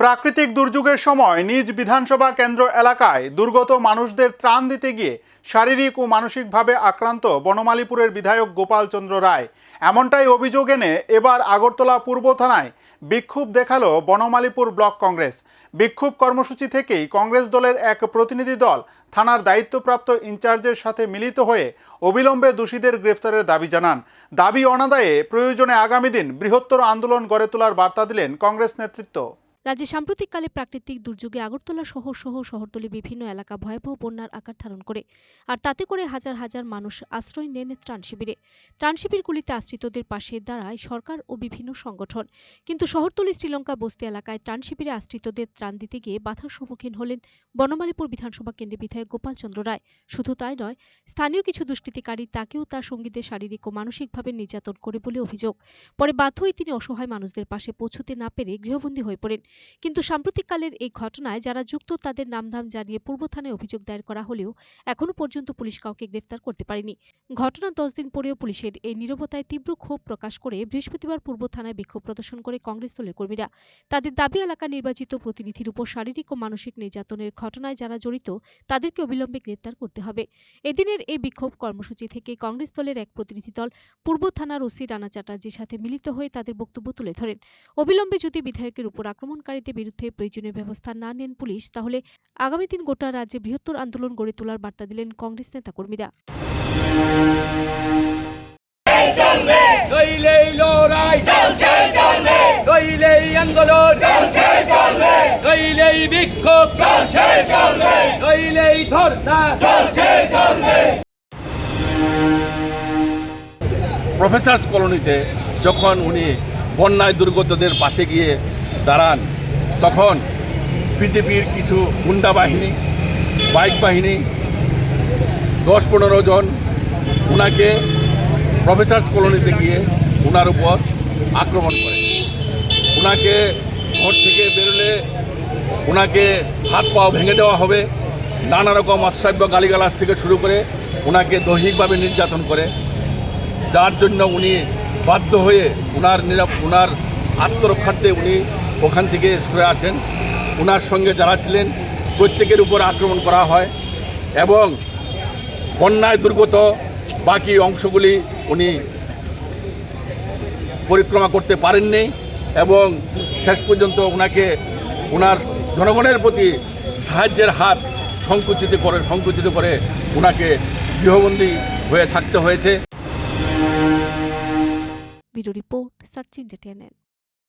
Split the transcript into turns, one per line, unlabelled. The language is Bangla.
প্রাকৃতিক দুর্যোগের সময় নিজ বিধানসভা কেন্দ্র এলাকায় দুর্গত মানুষদের ত্রাণ দিতে গিয়ে শারীরিক ও মানসিকভাবে আক্রান্ত বনমালীপুরের বিধায়ক গোপাল চন্দ্র রায়। এমনটাই অভিযোগ এনে এবার আগরতলা পূর্ব থানায় বিক্ষোভ দেখাল বনমালীপুর ব্লক কংগ্রেস। বিক্ষোভ কর্মসূচি থেকেই কংগ্রেস দলের এক প্রতিনিধি দল থানার দায়িত্বপ্রাপ্ত ইনচার্জের সাথে মিলিত হয়ে অবিলম্বে দোষীদের গ্রেফতারের দাবি জানান। দাবি অনাদায়ে প্রয়োজনে আগামী দিন বৃহত্তর আন্দোলন গড়ে তোলার বার্তা দিলেন কংগ্রেস নেতৃত্ব।
রাজ্যে সাম্প্রতিককালে প্রাকৃতিক দুর্যোগে আগরতলা শহর সহ শহরতলি বিভিন্ন এলাকা ভয়াবহ বন্যার আকার ধারণ করে, আর তাতে করে হাজার হাজার মানুষ আশ্রয় নেন ত্রাণ শিবিরে। ত্রাণ শিবিরগুলিতে আশ্রিতদের পাশে দাঁড়ায় সরকার ও বিভিন্ন সংগঠন। কিন্তু শহরতলি শ্রীলঙ্কা বস্তি এলাকায় ত্রাণ শিবিরে আশ্রিতদের ত্রাণ দিতে গিয়ে বাধার সম্মুখীন হলেন বনমালীপুর বিধানসভা কেন্দ্রের বিধায়ক গোপাল চন্দ্র রায়। শুধু তাই নয়, স্থানীয় কিছু দুষ্কৃতিকারী তাকেও তার সঙ্গীদের শারীরিক ও মানসিকভাবে নির্যাতন করে বলে অভিযোগ। পরে বাধ্য হয়ে তিনি অসহায় মানুষদের পাশে পৌঁছতে না পেরে গৃহবন্দী হয়ে পড়েন। কিন্তু সাম্প্রতিককালের এই ঘটনায় যারা যুক্ত তাদের নামধাম জানিয়ে পূর্ব থানায় অভিযোগ দায়ের করা হলেও এখনও পর্যন্ত পুলিশ কাউকে গ্রেফতার করতে পারেনি। ঘটনার দশ দিন পরেও পুলিশের এই নীরবতায় তীব্র ক্ষোভ প্রকাশ করে বৃহস্পতিবার পূর্ব থানায় বিক্ষোভ প্রদর্শন করে কংগ্রেস দলের কর্মীরা। তাদের দাবি, এলাকা নির্বাচিত প্রতিনিধির উপর শারীরিক ও মানসিক নির্যাতনের ঘটনায় যারা জড়িত, তাদেরকে অবিলম্বে গ্রেফতার করতে হবে। এদিনের এই বিক্ষোভ কর্মসূচি থেকে কংগ্রেস দলের এক প্রতিনিধি দল পূর্ব থানার ওসি রানা চ্যাটার্জির সাথে মিলিত হয়ে তাদের বক্তব্য তুলে ধরেন। অবিলম্বে যদি বিধায়কের উপর আক্রমণকারীদের বিরুদ্ধে প্রয়োজনীয় ব্যবস্থা না নেন পুলিশ তাহলে আগামী দিন গোটা রাজ্যে বৃহত্তর আন্দোলন গড়ে তোলার বার্তা দিলেন কংগ্রেস নেতাকর্মীরা।
বিক্ষোভ ধর্ণা প্রফেসর্স কলোনিতে যখন উনি বন্যায় দুর্গতদের পাশে গিয়ে দাঁড়ান তখন বিজেপির কিছু গুন্ডা বাহিনী, বাইক বাহিনী, দশ পনেরো জন ওনাকে প্রফেসার্স কলোনিতে গিয়ে ওনার উপর আক্রমণ করে। ওনাকে ঘর থেকে বেরোলে ওনাকে হাত পাও ভেঙে দেওয়া হবে। নানা রকম অশ্রাব্য গালিগালাজ থেকে শুরু করে ওনাকে দৈহিকভাবে নির্যাতন করে। যার জন্য উনি বাধ্য হয়ে ওনার ওনার আত্মরক্ষার্থে উনি ওখান থেকে সরে আসেন। ওনার সঙ্গে যারা ছিলেন, প্রত্যেকের উপর আক্রমণ করা হয় এবং বন্যায় দুর্গত বাকি অংশগুলি উনি পরিক্রমা করতে পারেননি এবং শেষ পর্যন্ত ওনাকে ওনার জনগণের প্রতি সাহায্যের হাত সংকুচিত করে সংকুচিত করে ওনাকে গৃহবন্দী হয়ে থাকতে হয়েছে।
Report, search India